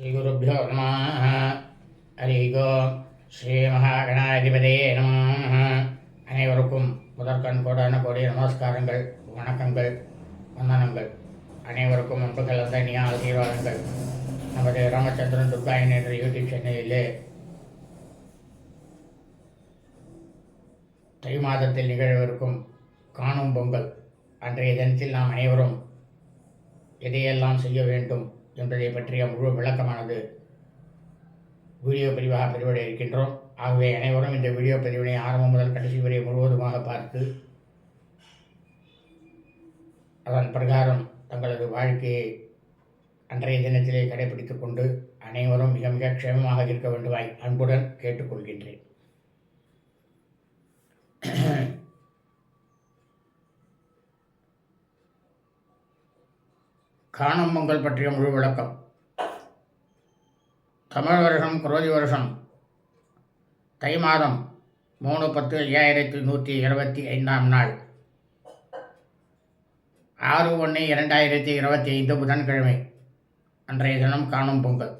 ஸ்ரீகுருப்போ நம ஹரிகோ ஸ்ரீ மகாகணாதிபதியே நம அனைவருக்கும் முதற்கண் கோடான கோடி நமஸ்காரங்கள் வணக்கங்கள் வந்தனங்கள். அனைவருக்கும் அன்பு அந்த இனிய ஆசீர்வாதங்கள். நமது ராமச்சந்திரன் துர்காயன் என்ற யூடியூப் சென்னையிலே தை மாதத்தில் நிகழவிருக்கும் காணும் பொங்கல். அன்றைய தினத்தில் நாம் அனைவரும் எதையெல்லாம் செய்ய வேண்டும் என்பதை பற்றிய முழு விளக்கமானது வீடியோ பதிவாக பதிவிட இருக்கின்றோம். ஆகவே அனைவரும் இந்த வீடியோ பதிவினை ஆரம்பம் முதல் கடைசி வரை முழுவதுமாக பார்த்து அதன் பிரகாரம் தங்களது வாழ்க்கையை அன்றைய தினத்திலே கடைபிடித்துக் கொண்டு அனைவரும் மிக மிக க்ஷேமமாக இருக்க வேண்டுமாய் அன்புடன் கேட்டுக்கொள்கின்றேன். காணும் பொங்கல் பற்றிய முழு விளக்கம். தமிழ் வருஷம் குரோதி வருஷம். தை மாதம் மூணு பத்து ஐயாயிரத்தி நூற்றி இருபத்தி ஐந்தாம் நாள். ஆறு ஒன்று இரண்டாயிரத்தி இருபத்தி ஐந்து புதன்கிழமை அன்றைய தினம் காணும் பொங்கல்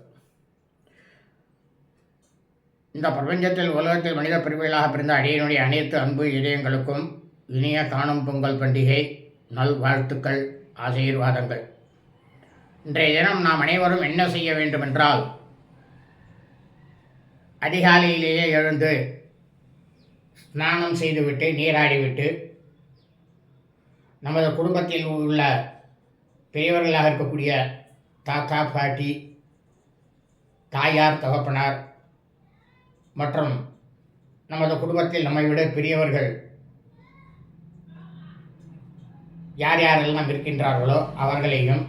இந்த பிரபஞ்சத்தில் உலகத்தில் மனித பிரிவுகளாக பிறந்த அடியனுடைய அனைத்து அன்பு இதயங்களுக்கும் இனிய காணும் பொங்கல் பண்டிகை நல்வாழ்த்துக்கள் ஆசீர்வாதங்கள். இன்றைய தினம் நாம் அனைவரும் என்ன செய்ய வேண்டுமென்றால் அதிகாலையிலேயே எழுந்து ஸ்நானம் செய்துவிட்டு நீராடிவிட்டு நமது குடும்பத்தில் உள்ள பெரியவர்களாக இருக்கக்கூடிய தாத்தா பாட்டி தாயார் தகப்பனார் மற்றும் நமது குடும்பத்தில் நம்மை விட பெரியவர்கள் யார் யாரெல்லாம் இருக்கின்றார்களோ அவர்களையும்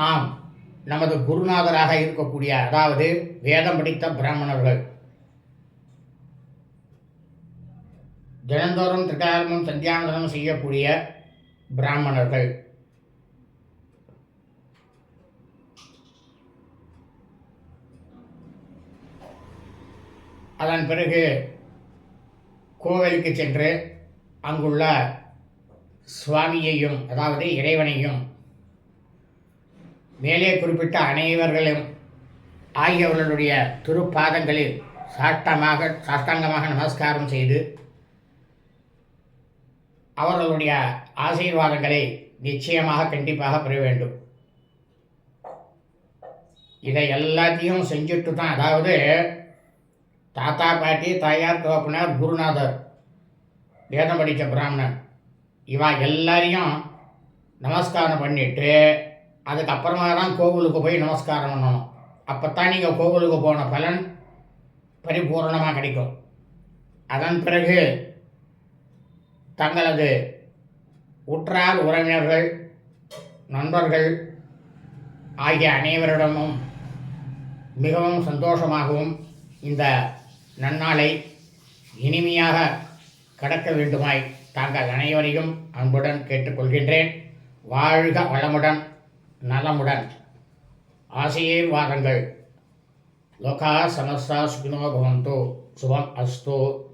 நாம் நமது குருநாதராக இருக்கக்கூடிய அதாவது வேதம் படித்த பிராமணர்கள். தினந்தோறும் திட்டாரமும் சந்தியானதனம் செய்யக்கூடிய பிராமணர்கள். அதன் பிறகு கோவிலுக்கு சென்று அங்குள்ள சுவாமியையும் அதாவது இறைவனையும் மேலே குறிப்பிட்ட அனைவர்களும் ஆகியவர்களுடைய திருப்பாதங்களில் சாஷ்டமாக சாஷ்டாங்கமாக நமஸ்காரம் செய்து அவர்களுடைய ஆசீர்வாதங்களை நிச்சயமாக கண்டிப்பாக பெற வேண்டும். இதை எல்லாத்தையும் செஞ்சுட்டு தான் அதாவது தாத்தா பாட்டி தாயார் தோப்பினார் குருநாதர் வேதம் படித்த பிராமணன் இவா எல்லாரையும் நமஸ்காரம் பண்ணிட்டு அதுக்கப்புறமா தான் கோவிலுக்கு போய் நமஸ்காரம் பண்ணணும். அப்போ தான் நீங்கள் கோவிலுக்கு போன பலன் பரிபூர்ணமாக கிடைக்கும். அதன் பிறகு தங்களது உற்றார் உறவினர்கள் நண்பர்கள் ஆகிய அனைவரிடமும் மிகவும் சந்தோஷமாகவும் இந்த நன்னாளை இனிமையாக கடக்க வேண்டுமாய் தாங்கள் அனைவரையும் அன்புடன் கேட்டுக்கொள்கின்றேன். வாழ்க வளமுடன். நலமுடன். ஆசீர்வாதங்கள் லோகா சமஸ்தா சுகினோ பவந்தோ. சுபம் அஸ்தோ.